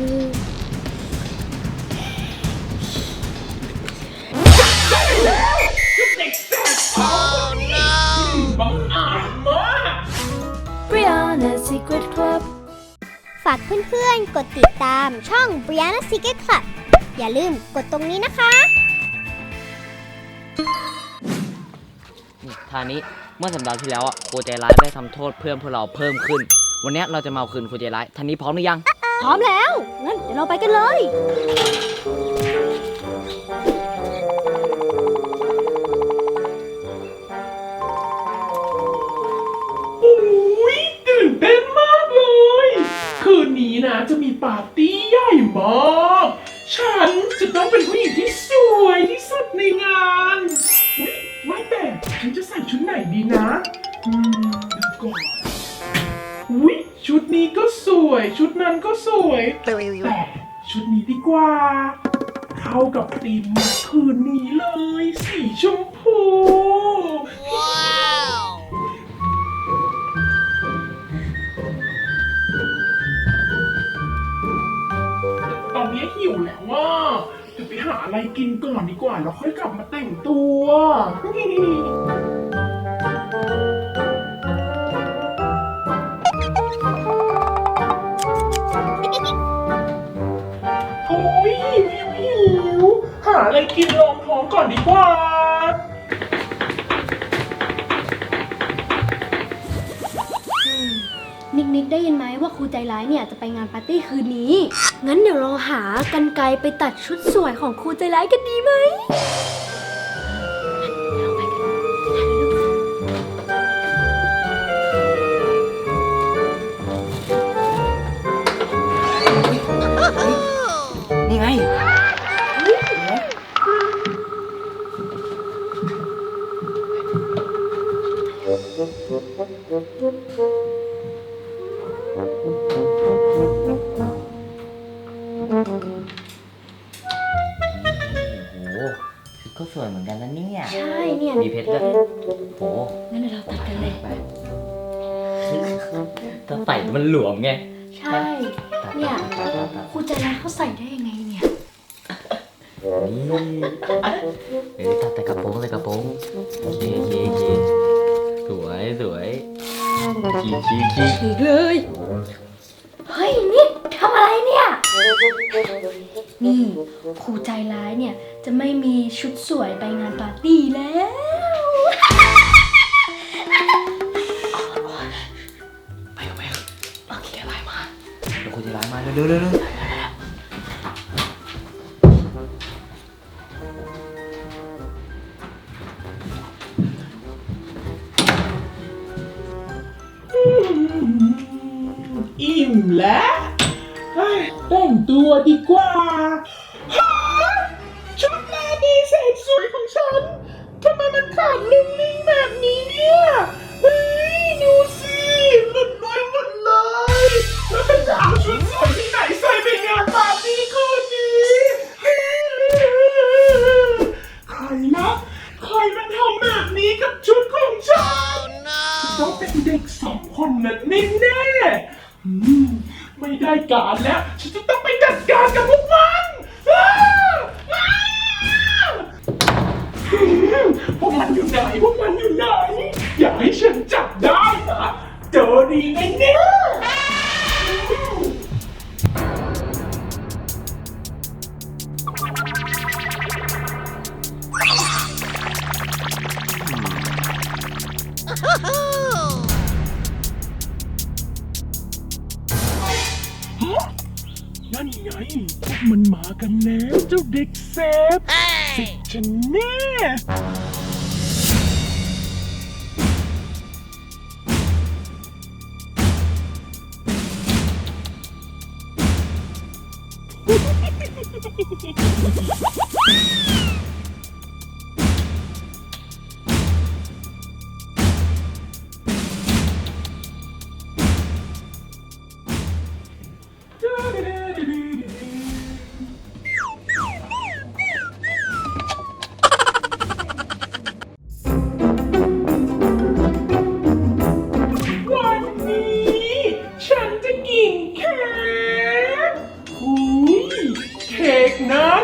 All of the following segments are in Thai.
บังอาจมาก Brianna Secret Club ฝากเพื่อนๆ กดติดตามช่อง Brianna Secret Club อย่าลืมกดตรงนี้นะคะ นี่ทานี้เมื่อสัปดาห์ที่แล้วอะครูใจร้ายได้ทำโทษเพื่อนพวกเราเพิ่มขึ้น วันเนี้ยเราจะมาเอาคืนครูใจร้ายทานี้พร้อมหรือยัง พร้อมแล้ว งั้นเดี๋ยวเราไปกันเลย โอ้ยตื่นเต้นมากเลย คืนนี้นะจะมีปาร์ตี้ใหญ่มาก ฉันจะต้องเป็นผู้หญิงที่สวยที่สุดในงานอุ๊ยไม่แต่ฉันจะใส่ชุดไหนดีนะ อืมก่อนอุ้ย ชุดนี้ก็สวย ชุดนั้นก็สวย แต่ชุดนี้ดีกว่า เข้ากับธีมคืนนี้เลย สีชมพูตอนนี้หิวแล้วว่าจะไปหาอะไรกินก่อนดีกว่า แล้วค่อยกลับมาแต่งตัว กินรองท้องก่อนดีกว่า นิกนิกได้ยินไหมว่าครูใจร้ายเนี่ยจะไปงานปาร์ตี้คืนนี้ งั้นเดี๋ยวเราหากันไกลไปตัดชุดสวยของครูใจร้ายกันดีไหม ชุดก็สวยเหมือนกันนะเนี่ย ใช่เนี่ยมีเพชรด้วยโอ้โหงั้นเดี๋ยวเราตัดกันเลย ไปถ้าใส่มันหลวมไง ใช่ตัดเนี่ยตัดตัดตัดครูใจร้ายเขาใส่ได้ยังไงเนี่ยนี่เดี๋ยวตัดแต่กระโปรงแต่กระโปรงโอเคโอเคโอเคสวยสวยขี้ขี้ขี้อีกเลย เฮ้ยนิกทำอะไรเนี่ย นี่ครูใจร้ายเนี่ย จะไม่มีชุดสวยไปงานปาร์ตี้แล้ว ไปเอาไปเอาโอเคไลน์มาเดี๋ยวคนจะไลน์มาเร็วเร็วเร็วเร็วอิ่มแล้วเฮ้ยแต่งตัวดีกว่า ต้องเป็นเด็กสองคนนั้นแน่ๆอืมไม่ได้การแล้ว ฉันจะต้องไปจัดการกับพวกมันอ้าวอ้าวอืมพวกมันอยู่ไหน พวกมันอยู่ไหน อย่าให้ฉันจับได้นะเจอดีแน่ๆ แล้วเจ้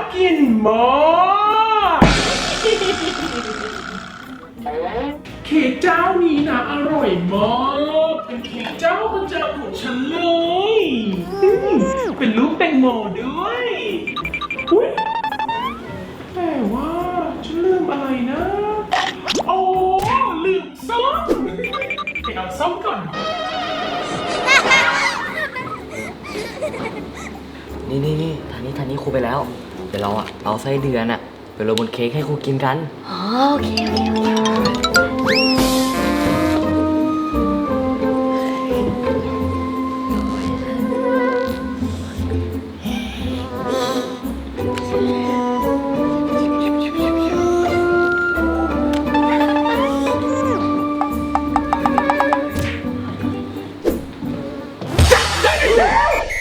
มากเค้กเจ้านี้นะอร่อยมาก เป็นเค้กเจ้าประจำของฉันเลย เป็นรูปแตงโมด้วยอุ๊ยแต่ว่าฉันลืมอะไรนะ โอ้ลืมส้มไปเอาส้มก่อนนี่นี่นี่ทางนี้ทางนี้ครูไปแล้ว ดี๋ยวเราอะเอาไส้เดือนอะไปโรยบนเค้กให้ครูกินกัน อ๋อโอเคโอเคโอเค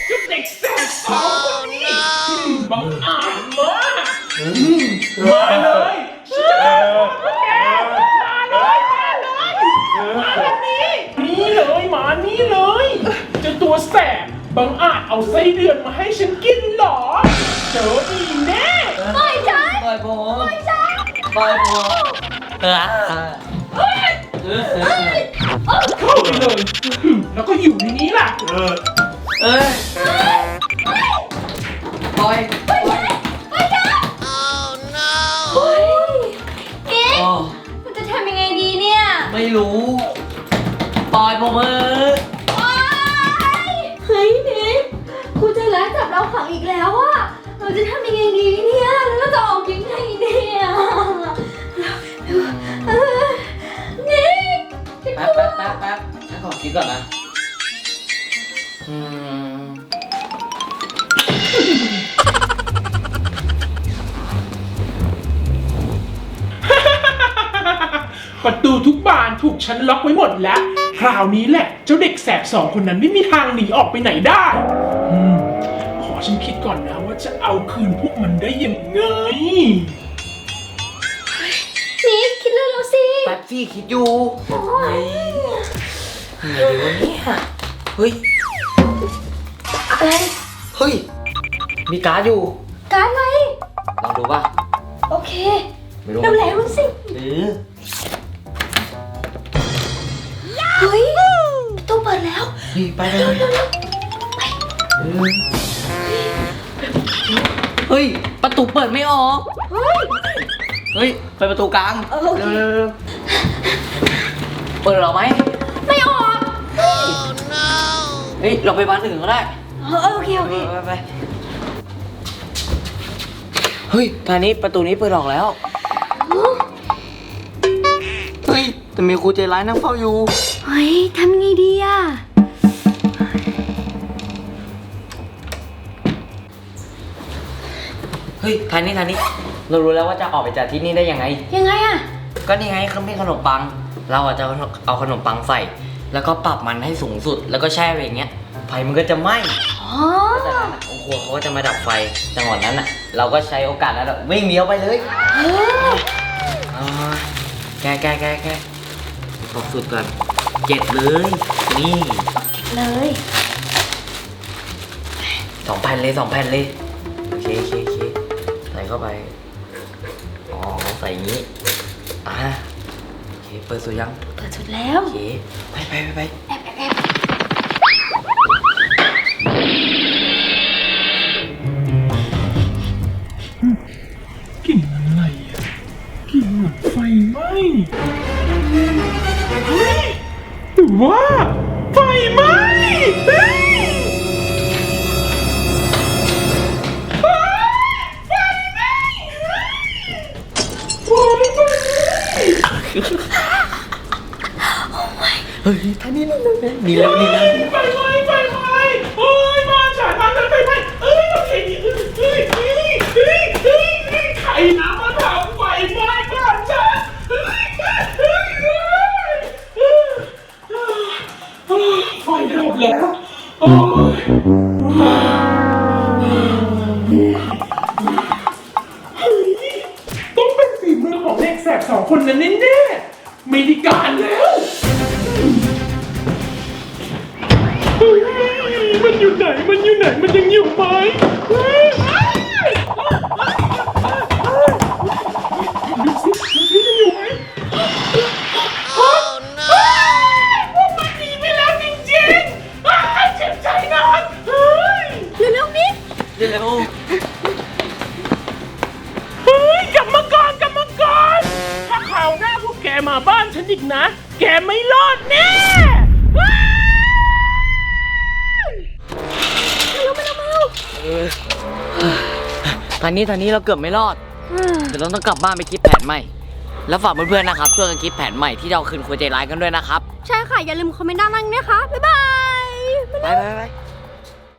จุดเด็กแสบสองคนนี้บังอาจ มาเลยฉันจะบมาเลยมาเลยมาแบบนี้นี่เลยมานี่เลยเจ้าตัวแสบบังอาจเอาไส้เดือนมาให้ฉันกินเหรอเจอดีแน่ปล่อยฉันปล่อยผมปล่อยฉันปล่อยผมเออเฮ้ยเข้าไปเลยแล้วก็อยู่ในนี้ล่ะ เอ้ยปล่อย ปล่อยผมเออโอ๊ยเฮ้ยนิกครูใจร้ายจับเราขังอีกแล้วอะเราจะทำยังไงดีเนี่ยแล้วเราจะออกยังไงเนี่ยเออนิกฉันแป๊กบลัแป๊วบแป๊บแป๊บฉันขอคิดก่อนนะอืมประตูทุกบานถูกฉันล็อกไว้หมดแล้ว คราวนี้แหละ เจ้าเด็กแสบสองคนนั้นไม่มีทางหนีออกไปไหนได้อืมขอฉันคิดก่อนนะว่าจะเอาคืนพวกมันได้ยังไง นิกคิดเร็วๆสิแป๊บซี่คิดอยู่โอ๊ยเฮ้ยยังไงดีวะเนี่ยเฮ้ย อะไรเฮ้ย มีการ์ดอยู่ การดอะไรลองดูป่ะ โอเค ไม่รู้เร็วๆสิ หรือ ดแล้วเฮ้ยไปเลยเออเฮ้ย ประตูเปิดไม่ออก เฮ้ย เฮ้ย ไปประตูกลางเออโอเคเร็วเร็วเร็วเปิดหรอไหม ไม่ออกเฮ้ย เราไปบ้านอื่นก็ได้ เออโอเคโอไปเคไปไปเฮ้ยทางนี้ประตูนี้เปิดออกแล้ว เฮ้ย แต่มีครูใจร้ายนั่งเฝ้าอยู่ เฮ้ยทำไงดีอะเฮ้ยทางนี้ทางนี้เรารู้แล้วว่าจะออกไปจากที่นี่ได้ยังไง ยังไงอะก็นี่ไงเครื่องปิ้งขนมปัง เราอาจจะเอาขนมปังใส่ แล้วก็ปรับมันให้สูงสุด แล้วก็แช่ไว้อย่างเงี้ย ไฟมันก็จะไหม้อ๋อจากนั้นน่ะองค์ครัวเขาก็จะมาดับไฟ จังหวะนั้นอะ เราก็ใช้โอกาสนั้นอะวิ่งเลี้ยวไปเลยเอออ่าแกแกแกแกตกสุดก่อน เจ็ดเลย นี่เลยสองแผ่นเลยสองแผ่นเลย โอเคโอเคโอเคใส่เข้าไป อ๋อใส่อย่างนี้ อ่าโอเคเปิดสุดยัง เปิดสุดแล้ว โอเค ไปไปไปไปแอบแอบแอบกลิ่นอะไรอะกลิ่นเหมือนไฟไหม้เฮ้ยห รือว่าไฟไหม้เฮ้ยเฮ้ยไฟไหม้เฮ้ยไฟไหม้เฮ้ยท่านี้แล้วดีแล้วดีแล้วไฟไหม้ไฟไหม้โอ้ยบ้านฉันบ้านฉันไฟไหม้เอ้ยโอเคดีเอ้ยเอ้ยเอ้ยเอ้ยเอ้ยใครน แล้วโอ้ยต้องเป็นฝีมือของเด็กแสบสองคนนั้นแน่ๆไม่ไดีการเล ไม่รอดแน่ตอนนี้ตอนนี้เราเกือบไม่รอด เดี๋ยวเราต้องกลับบ้านไปคิดแผนใหม่ แล้วฝากเพื่อนๆนะครับช่วยกันคิดแผนใหม่ที่เราคืนครูใจร้ายกันด้วยนะครับ ใช่ค่ะ อย่าลืมคอมเมนต์ด้านล่างนะคะ บ๊ายบาย ไปไปไป